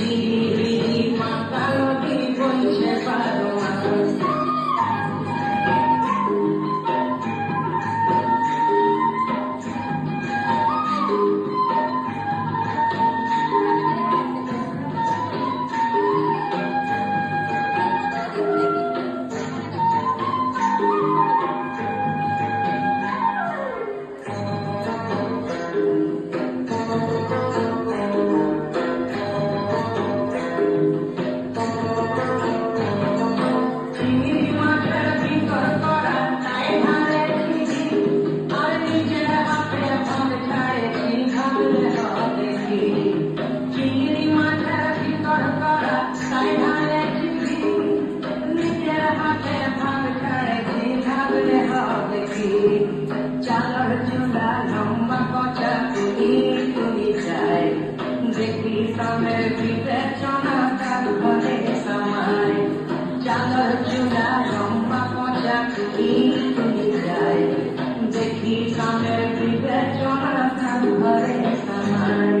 Jesus. Colour চুলা লম্বা কচা তুমি তুমি চাই যে পিছনে বিবেচনা তার ঘরে সময় কালার চুলা লম্বা পচা তুমি তুমি চাই যে পিছনে বিবেচনা তার ঘরে সামায়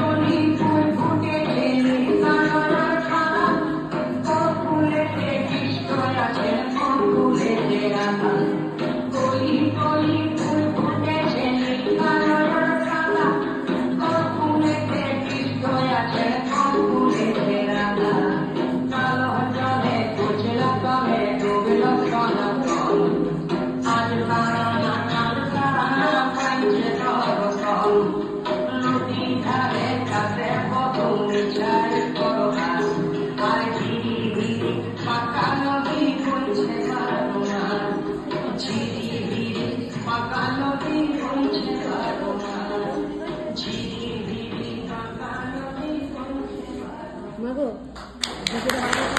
morning, 分。